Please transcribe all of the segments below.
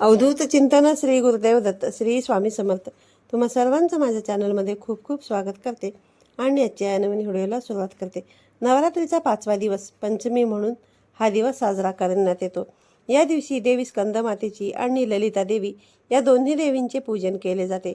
अवधूत चिंतन श्री गुरुदेव दत्त श्री स्वामी समर्थ. तुम्हा सर्वांचं माझ्या चॅनलमध्ये खूप खूप स्वागत करते आणि आजच्या नवीन व्हिडिओला सुरुवात करते. नवरात्रीचा पाचवा दिवस पंचमी म्हणून हा दिवस साजरा करण्यात येतो. या दिवशी देवी स्कंदमातेची आणि ललिता देवी या दोन्ही देवींचे पूजन केले जाते.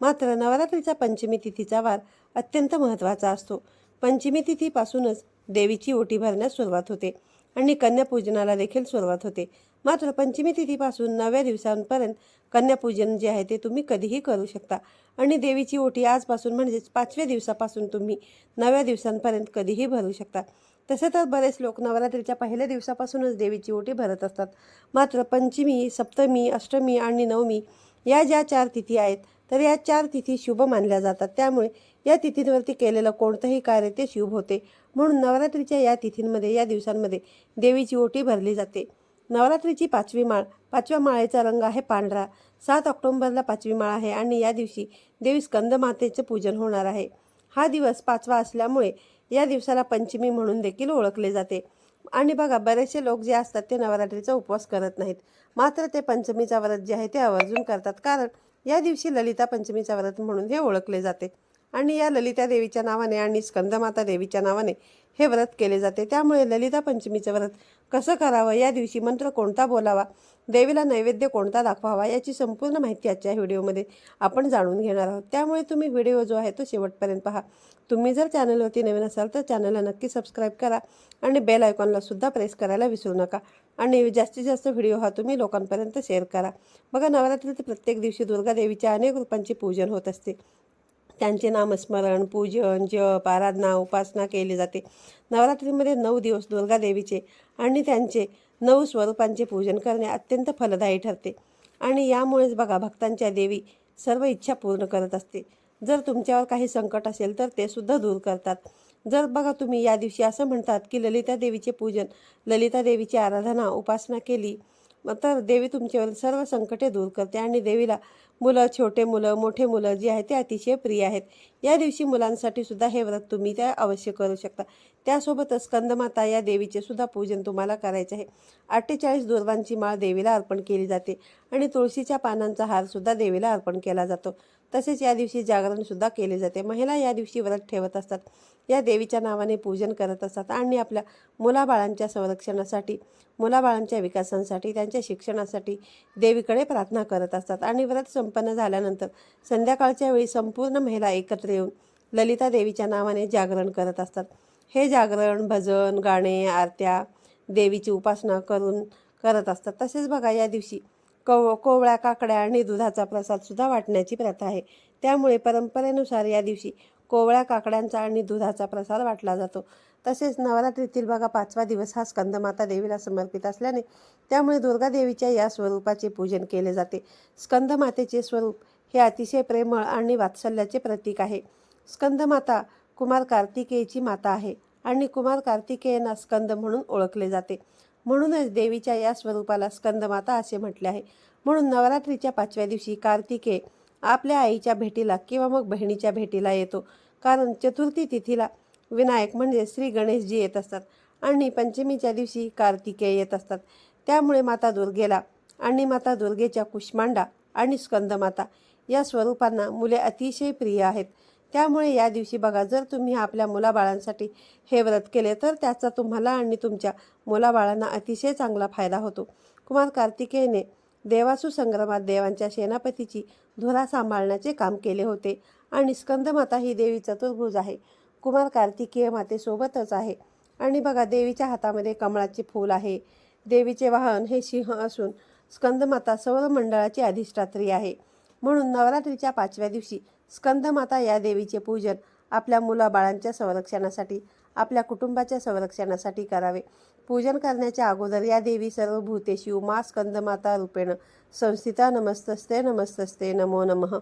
मात्र नवरात्रीचा पंचमी तिथीचा वार अत्यंत महत्त्वाचा असतो. पंचमी तिथीपासूनच देवीची ओटी भरण्यास सुरुवात होते. आणि कन्यापूजनाला देखील सुरुवात होते. मात्र पंचमी तिथीपासून नव्या दिवसांपर्यंत कन्यापूजन जे आहे ते तुम्ही कधीही करू शकता. आणि देवीची ओटी आजपासून म्हणजेच पाचव्या दिवसापासून तुम्ही नव्या दिवसांपर्यंत कधीही भरू शकता. तसे तर बरेच लोक नवरात्रीच्या पहिल्या दिवसापासूनच देवीची ओटी भरत असतात. मात्र पंचमी सप्तमी अष्टमी आणि नवमी या ज्या चार तिथी आहेत तर या चार तिथी शुभ मानल्या जातात. त्यामुळे या तिथींवरती केलेलं कोणतंही कार्य ते शुभ होते. म्हणून नवरात्रीच्या या तिथींमध्ये या दिवसांमध्ये देवीची ओटी भरली जाते. नवरात्रीची पाचवी माळ पाचव्या माळेचा रंग आहे पांढरा. सात ऑक्टोंबरला पाचवी माळ आहे आणि या दिवशी देवी स्कंदमातेचं पूजन होणार आहे. हा दिवस पाचवा असल्यामुळे या दिवसाला पंचमी म्हणून देखील ओळखले जाते. आणि बघा बरेचसे लोक जे असतात ते नवरात्रीचा उपवास करत नाहीत. मात्र ते पंचमीचा व्रत जे आहे ते आवर्जून करतात. कारण या दिवशी ललिता पंचमीचा व्रत म्हणून हे ओळखले जाते. आणि या ललिता देवीच्या नावाने आणि स्कंदमाता देवीच्या नावाने हे व्रत केले जाते. त्यामुळे ललिता पंचमीचं व्रत कसं करावं? या दिवशी मंत्र कोणता बोलावा? देवीला नैवेद्य कोणता दाखवावा? याची संपूर्ण माहिती आजच्या व्हिडिओमध्ये आपण जाणून घेणार आहोत. त्यामुळे तुम्ही व्हिडिओ जो आहे तो शेवटपर्यंत पहा. तुम्ही जर चॅनलवरती नवीन असाल तर चॅनलला नक्की सबस्क्राईब करा आणि बेल आयकॉनला सुद्धा प्रेस करायला विसरू नका. आणि जास्तीत जास्त व्हिडिओ हा तुम्ही लोकांपर्यंत शेअर करा. बघा नवरात्रीत प्रत्येक दिवशी दुर्गा देवीच्या अनेक रूपांचे पूजन होत असते. त्यांचे नामस्मरण पूजन जप आराधना उपासना केली जाते. नवरात्रीमध्ये नऊ दिवस दुर्गा देवीचे आणि त्यांचे नऊ स्वरूपांचे पूजन करणे अत्यंत फलदायी ठरते. आणि यामुळेच बघा भक्तांच्या देवी सर्व इच्छा पूर्ण करत असते. जर तुमच्यावर काही संकट असेल तर ते सुद्धा दूर करतात. जर बघा तुम्ही या दिवशी असं म्हणतात की ललिता देवीचे पूजन ललिता देवीची आराधना उपासना केली तर देवी तुमच्यावर सर्व संकटे दूर करते आणि देवीला मुलं छोटे मुलं मोठे मुलं जी आहेत ते अतिशय प्रिय आहेत. या दिवशी मुलांसाठी सुद्धा हे व्रत तुम्ही त्या अवश्य करू शकता. त्यासोबतच स्कंदमाता या देवीचे सुद्धा पूजन तुम्हाला करायचे आहे. अठ्ठेचाळीस दुर्वांची माळ देवीला अर्पण केली जाते आणि तुळशीच्या पानांचा हार सुद्धा देवीला अर्पण केला जातो. तसेच या दिवशी जागरणसुद्धा केले जाते. महिला या दिवशी व्रत ठेवत असतात. या देवीच्या नावाने पूजन करत असतात आणि आपल्या मुलाबाळांच्या संरक्षणासाठी मुलाबाळांच्या विकासांसाठी त्यांच्या शिक्षणासाठी देवीकडे प्रार्थना करत असतात आणि व्रत संपन्न झाल्यानंतर संध्याकाळच्या वेळी संपूर्ण महिला एकत्र येऊन ललिता देवीच्या नावाने जागरण करत असतात. हे जागरण भजन गाणे आरत्या देवीची उपासना करून करत असतात. तसेच बघा या दिवशी कव कोवळ्या काकड्या आणि दुधाचा प्रसादसुद्धा वाटण्याची प्रथा आहे. त्यामुळे परंपरेनुसार या दिवशी कोवळ्या काकड्यांचा आणि दुधाचा प्रसाद वाटला जातो. तसेच नवरात्रीतील बघा पाचवा दिवस हा स्कंदमाता देवीला समर्पित असल्याने त्यामुळे दुर्गा देवीच्या या स्वरूपाचे पूजन केले जाते. स्कंदमातेचे स्वरूप हे अतिशय प्रेमळ आणि वात्सल्याचे प्रतीक आहे. स्कंदमाता कुमार कार्तिकेयची माता आहे आणि कुमार कार्तिकेयना स्कंद म्हणून ओळखले जाते. म्हणूनच देवीच्या या स्वरूपाला स्कंदमाता असे म्हटले आहे. म्हणून नवरात्रीच्या पाचव्या दिवशी कार्तिकेय आपल्या आईच्या भेटीला किंवा मग बहिणीच्या भेटीला येतो. कारण चतुर्थी तिथीला विनायक म्हणजे श्री गणेशजी येत असतात आणि पंचमीच्या दिवशी कार्तिकेय येत असतात. त्यामुळे माता दुर्गेला आणि माता दुर्गेच्या कुष्मांडा आणि स्कंदमाता या स्वरूपांना मुले अतिशय प्रिय आहेत. त्यामुळे या दिवशी बघा जर तुम्ही आपल्या मुलाबाळांसाठी हे व्रत केले तर त्याचा तुम्हाला आणि तुमच्या मुलाबाळांना अतिशय चांगला फायदा होतो. कुमार कार्तिकेयने देवासू संग्रामात देवांच्या सेनापतीची धुरा सांभाळण्याचे काम केले होते आणि स्कंदमाता ही देवी चतुर्भुज आहे. कुमार कार्तिकीय मातेसोबतच आहे. आणि बघा देवीच्या हातामध्ये कमळाचे फूल आहे. देवीचे वाहन हे सिंह असून स्कंदमाता सौरमंडळाची अधिष्ठात्री आहे. म्हणून नवरात्रीच्या पाचव्या दिवशी स्कंदमाता या देवीचे पूजन आपल्या मुलाबाळांच्या संरक्षणासाठी आपल्या कुटुंबाच्या संरक्षणासाठी करावे. पूजन करण्याच्या अगोदर या देवी सर्व भूतेशी उमा स्कंदमाता रूपेण संस्थिता नमस्तस्ते नमस्तस्ते नमो नमः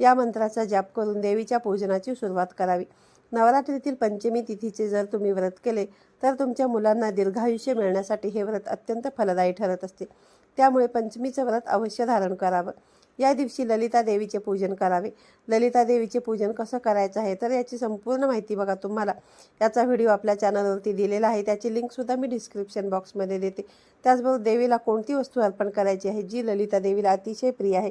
या मंत्राचा जाप करून देवीच्या पूजनाची सुरुवात करावी. नवरात्रीतील पंचमी तिथीचे जर तुम्ही व्रत केले तर तुमच्या मुलांना दीर्घायुष्य मिळण्यासाठी हे व्रत अत्यंत फलदायी ठरत असते. त्यामुळे पंचमीचं व्रत अवश्य धारण करावं. या दिवशी ललिता देवीचे पूजन करावे. ललिता देवीचे पूजन कसं करायचं आहे? तर याची संपूर्ण माहिती बघा तुम्हाला. याचा व्हिडिओ आपल्या चॅनलवरती दिलेला आहे. त्याची लिंकसुद्धा मी डिस्क्रिप्शन बॉक्समध्ये देते. त्याचबरोबर देवीला कोणती वस्तू अर्पण करायची आहे जी ललिता देवीला अतिशय प्रिय आहे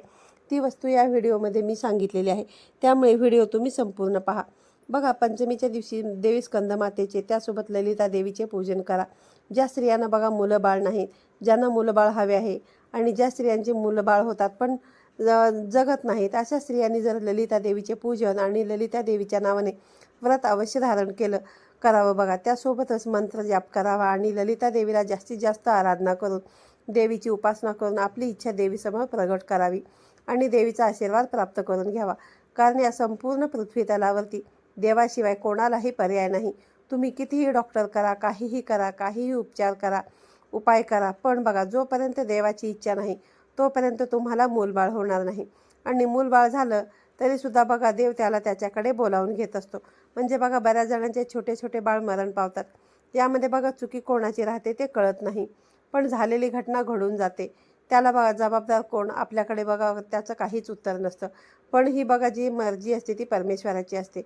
ती वस्तू या व्हिडिओमध्ये मी सांगितलेली आहे. त्यामुळे व्हिडिओ तुम्ही संपूर्ण पहा. बघा पंचमीच्या दिवशी देवी स्कंदमातेचे त्यासोबत ललिता देवीचे पूजन करा. ज्या स्त्रियांना बघा मुलं बाळ नाहीत ज्यांना मुलं बाळ हवे आहे आणि ज्या स्त्रियांचे मुलं बाळ होतात पण जगत नाहीत. अशा स्त्रियांनी जर ललिता देवीचे पूजन आणि ललिता देवीच्या नावाने व्रत अवश्य धारण केलं करावं बघा. त्यासोबतच मंत्र जाप करावा आणि ललिता देवीला जास्तीत जास्त आराधना करून देवीची उपासना करून आपली इच्छा देवीसमोर प्रगट करावी आणि देवीचा आशीर्वाद प्राप्त करून घ्यावा. कारण या संपूर्ण पृथ्वी तलावरती देवाशिवाय कोणालाही पर्याय नाही. तुम्ही कितीही डॉक्टर करा काहीही करा काहीही उपचार करा उपाय करा पण बघा जोपर्यंत देवाची इच्छा नाही तोपर्यंत तुम्हाला मूलबाळ होणार नाही. आणि मूलबाळ झालं तरीसुद्धा बघा देव त्याला त्याच्याकडे बोलावून घेत असतो. म्हणजे बघा बऱ्याच जणांचे छोटे छोटे बाळ मरण पावतात. यामध्ये बघा चुकी कोणाची राहते ते कळत नाही. पण झालेली घटना घडून जाते. त्याला बघा जबाबदार कोण? आपल्याकडे बघा त्याचं काहीच उत्तर नसतं. पण ही बघा जी मर्जी असते ती परमेश्वराची असते.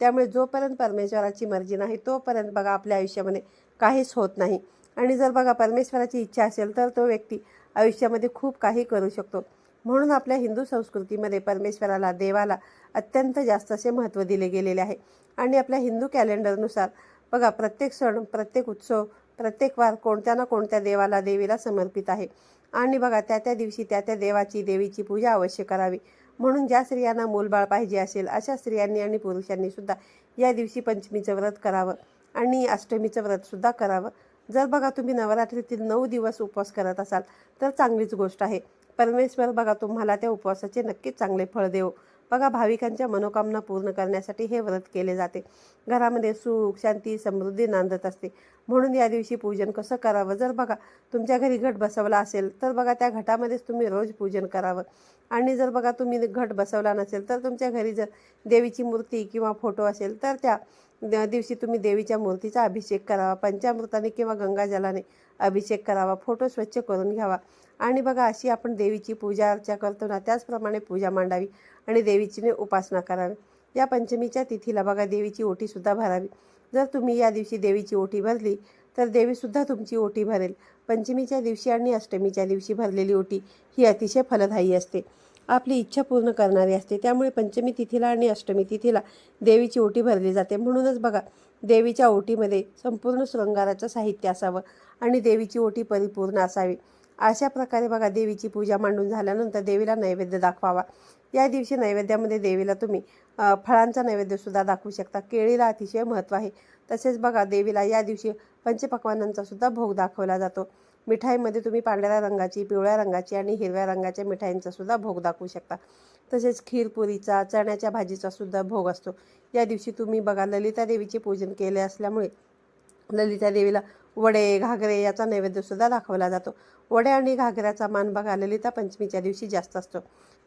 त्यामुळे जोपर्यंत परमेश्वराची मर्जी नाही तोपर्यंत बघा आपल्या आयुष्यामध्ये काहीच होत नाही. आणि जर बघा परमेश्वराची इच्छा असेल तर तो व्यक्ती आयुष्यामध्ये खूप काही करू शकतो. म्हणून आपल्या हिंदू संस्कृतीमध्ये परमेश्वराला देवाला अत्यंत जास्त असे महत्त्व दिले गेलेले आहे. आणि आपल्या हिंदू कॅलेंडरनुसार बघा प्रत्येक सण प्रत्येक उत्सव प्रत्येक वार कोणत्या ना कोणत्या देवाला देवीला समर्पित आहे. आणि बघा त्या त्या दिवशी त्या त्या देवाची देवीची पूजा अवश्य करावी. म्हणून ज्या स्त्रियांना मूलबाळ पाहिजे असेल अशा स्त्रियांनी आणि पुरुषांनी सुद्धा या दिवशी पंचमीचं व्रत करावं. आणि अष्टमीचं व्रतसुद्धा करावं. जर बघा तुम्ही नवरात्रीतील नऊ दिवस उपवास करत असाल तर चांगलीच गोष्ट आहे. परमेश्वर बघा तुम्हाला त्या उपवासाचे नक्कीच चांगले फळ देव. बघा भाविकांच्या मनोकामना पूर्ण करण्यासाठी हे व्रत केले जाते. घरामध्ये सुख शांती समृद्धी नांदत असते. म्हणून या दिवशी पूजन कसं करावं? जर बघा तुमच्या घरी घट बसवला असेल तर बघा त्या घटामध्येच तुम्ही रोज पूजन करावं. आणि जर बघा तुम्ही घट बसवला नसेल तर तुमच्या घरी जर देवीची मूर्ती किंवा फोटो असेल तर त्या दिवशी तुम्ही देवीच्या मूर्तीचा अभिषेक करावा पंचामृताने किंवा गंगाजलाने अभिषेक करावा फोटो स्वच्छ करून घ्यावा. आणि बघा अशी आपण देवीची पूजा अर्चा करतो ना त्याचप्रमाणे पूजा मांडावी आणि देवीची उपासना करावी. या पंचमीच्या तिथीला बघा देवीची ओटीसुद्धा भरावी. जर तुम्ही या दिवशी देवीची ओटी भरली तर देवीसुद्धा तुमची ओटी भरेल. पंचमीच्या दिवशी आणि अष्टमीच्या दिवशी भरलेली ओटी ही अतिशय फलदायी असते. आपली इच्छा पूर्ण करणारी असते. त्यामुळे पंचमी तिथीला आणि अष्टमी तिथीला देवीची ओटी भरली जाते. म्हणूनच बघा देवीच्या ओटीमध्ये संपूर्ण शृंगाराचं साहित्य असावं आणि देवीची ओटी परिपूर्ण असावी. अशा प्रकारे बघा देवीची पूजा मांडून झाल्यानंतर देवीला नैवेद्य दाखवावा. या दिवशी नैवेद्यामध्ये देवीला तुम्ही फळांचा नैवेद्यसुद्धा दाखवू शकता. केळीला अतिशय महत्त्व आहे. तसेच बघा देवीला या दिवशी पंचपक्वानांचासुद्धा भोग दाखवला जातो. मिठाईमध्ये तुम्ही पांढऱ्या रंगाची पिवळ्या रंगाची आणि हिरव्या रंगाच्या मिठाईंचा सुद्धा भोग दाखवू शकता. तसेच खीरपुरीचा चण्याच्या भाजीचा सुद्धा भोग असतो. या दिवशी तुम्ही बघा ललिता देवीचे पूजन केले असल्यामुळे ललिता देवीला वडे घागरे याचा नैवेद्यसुद्धा दाखवला जातो. वडे आणि घागऱ्याचा मान बघा ललिता पंचमीच्या दिवशी जास्त असतो.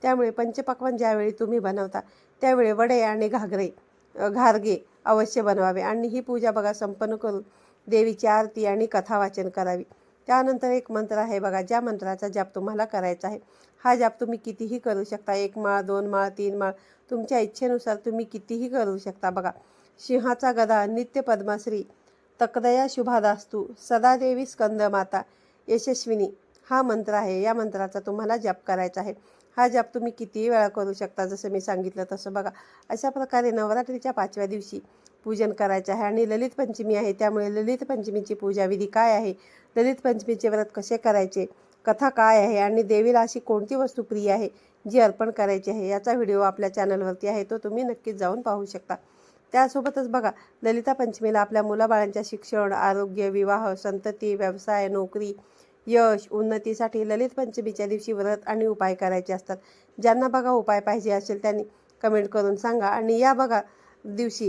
त्यामुळे पंचपक्वान ज्यावेळी तुम्ही बनवता त्यावेळी वडे आणि घागरे घारगे अवश्य बनवावे आणि ही पूजा बघा संपन्न करून देवीची आरती आणि कथा वाचन करावी. त्यानंतर एक मंत्र आहे बघा ज्या मंत्राचा जाप तुम्हाला करायचा आहे हा जाप तुम्ही कितीही करू शकता एक माळ दोन माळ तीन माळ तुमच्या इच्छेनुसार तुम्ही कितीही करू शकता बघा. सिंहाचा गदा नित्य पद्मश्री तकदया शुभादास्तू सदादेवी स्कंदमाता यशस्विनी हा मंत्र आहे. या मंत्राचा तुम्हाला जप करायचा आहे. हा जप तुम्ही कितीही वेळा करू शकता जसं मी सांगितलं तसं बघा. अशा प्रकारे नवरात्रीच्या पाचव्या दिवशी पूजन करायचे आहे आणि ललित पंचमी आहे त्यामुळे ललित पंचमीची पूजाविधी काय आहे? ललित पंचमीचे व्रत कसे करायचे? कथा काय आहे? आणि देवीला अशी कोणती वस्तू प्रिय आहे जी अर्पण करायची आहे? याचा व्हिडिओ आपल्या चॅनलवरती आहे तो तुम्ही नक्कीच जाऊन पाहू शकता. त्यासोबतच बघा ललिता पंचमीला आपल्या मुलाबाळांच्या शिक्षण आरोग्य विवाह संतती व्यवसाय नोकरी यश उन्नतीसाठी ललित पंचमीच्या दिवशी व्रत आणि उपाय करायचे असतात. ज्यांना बघा उपाय पाहिजे असेल त्यांनी कमेंट करून सांगा. आणि या बघा दिवशी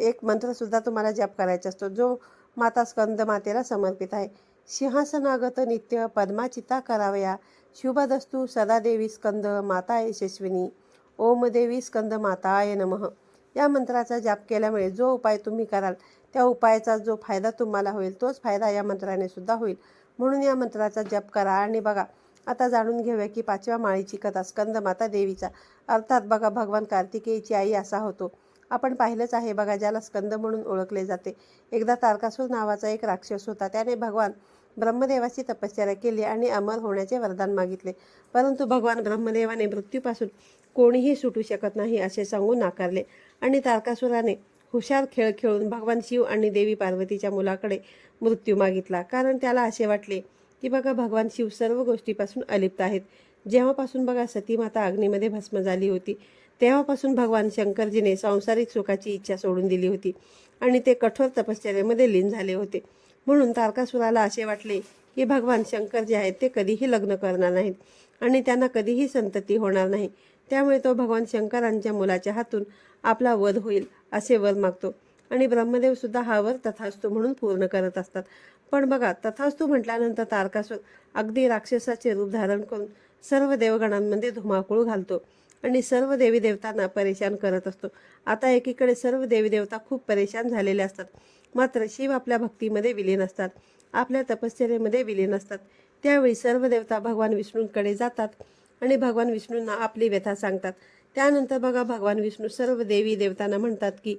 एक मंत्रसुद्धा तुम्हाला जप करायचा असतो जो माता स्कंद मातेला समर्पित आहे. सिंहासनागत नित्य पद्माचिता करावया. शुभदस्तू सदादेवी स्कंद माता यशस्विनी. ओम देवी स्कंद माताय नमः. या मंत्राचा जाप केल्यामुळे जो उपाय तुम्ही कराल त्या उपायाचा जो फायदा तुम्हाला होईल तोच फायदा या मंत्राने सुद्धा होईल. म्हणून या मंत्राचा जप करा आणि बघा आता जाणून घेऊया की पाचव्या माळीची कथा स्कंद माता देवीचा. अर्थात बघा भगवान कार्तिकेयची आई असा होतो. आपण पाहिलंच आहे बघा ज्याला स्कंद म्हणून ओळखले जाते. एकदा तारकासूर नावाचा एक राक्षस होता त्याने भगवान ब्रह्मदेवाची तपश्चर्या केली आणि अमर होण्याचे वरदान मागितले. परंतु भगवान ब्रह्मदेवाने मृत्यूपासून कोणीही सुटू शकत नाही असे सांगून नाकारले आणि तारकासुराने हुशार खेळ खेळून भगवान शिव आणि देवी पार्वतीच्या मुलाकडे मृत्यू मागितला. कारण त्याला असे वाटले की बघा भगवान शिव सर्व गोष्टीपासून अलिप्त आहेत. जेव्हापासून बघा सती माता अग्नीमध्ये भस्म झाली होती तेव्हापासून भगवान शंकरजीने सांसारिक सुखाची इच्छा सोडून दिली होती आणि ते कठोर तपश्चर्येमध्ये लीन झाले होते. म्हणून तारकासुराला असे वाटले की भगवान शंकर जे आहेत ते कधीही लग्न करणार नाहीत आणि त्यांना कधीही संतती होणार नाही. त्यामुळे तो भगवान शंकरांच्या मुलाच्या हातून आपला वध होईल असे वर मागतो आणि ब्रह्मदेव सुद्धा हा वर तथास्तू म्हणून पूर्ण करत असतात. पण बघा तथास्तू म्हटल्यानंतर तारकासूर अगदी राक्षसाचे रूप धारण करून सर्व देवगणांमध्ये धुमाकूळ घालतो आणि सर्व देवी देवतांना परेशान करत असतो. आता एकीकडे सर्व देवी देवता खूप परेशान झालेले असतात. मात्र शिव आपल्या भक्तीमध्ये विलीन असतात. आपल्या तपश्चर्येमध्ये विलीन असतात. त्यावेळी सर्व देवता भगवान विष्णूंकडे जातात आणि भगवान विष्णूंना आपली व्यथा सांगतात. त्यानंतर बघा भगवान विष्णू सर्व देवी देवतांना म्हणतात की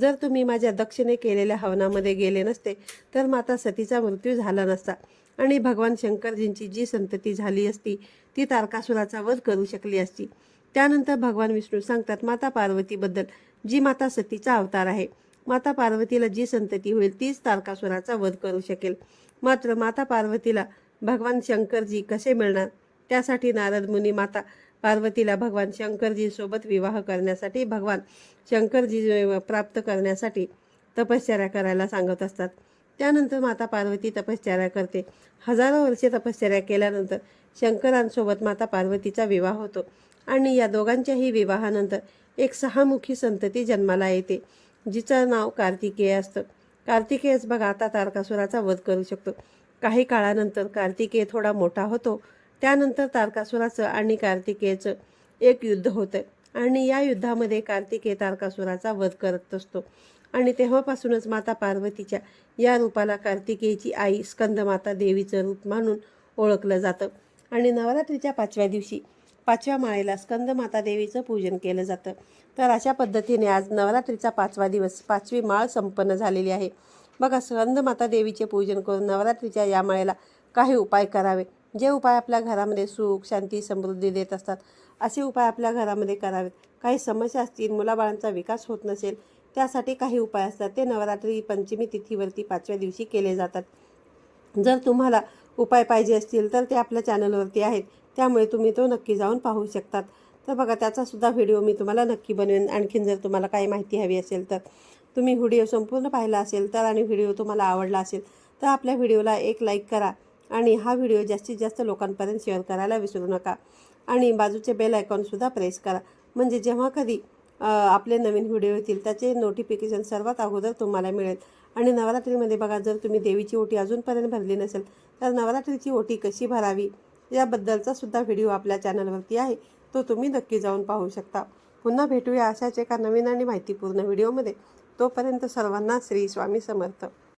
जर तुम्ही माझ्या दक्षिणे केलेल्या हवनामध्ये गेले नसते तर माता सतीचा मृत्यू झाला नसता. आणि भगवान शंकरजींची जी संतती झाली असती ती तारकासुराचा वध करू शकली असती. त्यानंतर भगवान विष्णू सांगतात माता पार्वतीबद्दल जी माता सतीचा अवतार आहे माता पार्वतीला जी संतती होईल तीच तारकासुराचा वध करू शकेल. मात्र माता पार्वतीला भगवान शंकरजी कसे मिळणार? त्यासाठी नारद मुनी माता पार्वतीला भगवान शंकरजींसोबत विवाह करण्यासाठी भगवान शंकरजी प्राप्त करण्यासाठी तपश्चर्या करायला सांगत असतात. त्यानंतर माता पार्वती तपश्चर्या करते. हजारो वर्षे तपश्चर्या केल्यानंतर शंकरांसोबत माता पार्वतीचा विवाह होतो. आणि या दोघांच्याही विवाहानंतर एक सहामुखी संतती जन्माला येते जिचं नाव कार्तिकेय असतं. कार्तिकेयच बघा आता तारकासुराचा वध करू शकतो. काही काळानंतर कार्तिकेय थोडा मोठा होतो. त्यानंतर तारकासुराचं आणि कार्तिकेयचं एक युद्ध होतं. आणि या युद्धामध्ये कार्तिकेय तारकासुराचा वध करत असतो. आणि तेव्हापासूनच माता पार्वतीच्या या रूपाला कार्तिकेयची आई स्कंदमाता देवीचं रूप म्हणून ओळखलं जातं. आणि नवरात्रीच्या पाचव्या दिवशी पाचव्या माळेला स्कंदमाता देवीचं पूजन केलं जातं. तर अशा पद्धतीने आज नवरात्रीचा पाचवा दिवस पाचवी माळ संपन्न झालेली आहे. बघा स्कंदमाता देवीचे पूजन करून नवरात्रीच्या या माळेला काही उपाय करावे. जे उपाय आपल्या घरामध्ये सुख शांती समृद्धी देत असतात असे उपाय आपल्या घरामध्ये करावेत. काही समस्या असतील मुलाबाळांचा विकास होत नसेल त्यासाठी काही उपाय असतात. ते नवरात्री पंचमी तिथीवरती पाचव्या दिवशी केले जातात. जर तुम्हाला उपाय पाहिजे असतील तर ते आपल्या चॅनलवरती आहेत. त्यामुळे तुम्ही तो नक्की जाऊन पाहू शकतात. तर बघा त्याचासुद्धा व्हिडिओ मी तुम्हाला नक्की बनवेन. आणखीन जर तुम्हाला काही माहिती हवी असेल तर. तुम्ही व्हिडिओ संपूर्ण पाहिला असेल तर आणि व्हिडिओ तुम्हाला आवडला असेल तर आपल्या व्हिडिओला एक लाईक करा आणि हा व्हिडिओ जास्तीत जास्त लोकांपर्यंत शेअर करायला विसरू नका. आणि बाजूचे बेल आयकॉनसुद्धा प्रेस करा. म्हणजे जेव्हा कधी आपले नवीन व्हिडिओ येतील त्याचे नोटिफिकेशन सर्वात अगोदर तुम्हाला मिळेल. आणि नवरात्रीमध्ये बघा जर तुम्ही देवीची ओटी अजूनपर्यंत भरली नसेल तर नवरात्रीची ओटी कशी भरावी? याबद्दलचा सुद्धा व्हिडिओ आपल्या चॅनलवरती आहे. तो तुम्ही नक्की जाऊन पाहू शकता. पुन्हा भेटूया अशाच एका नवीन आणि माहितीपूर्ण व्हिडिओमध्ये. तोपर्यंत सर्वांना श्री स्वामी समर्थ.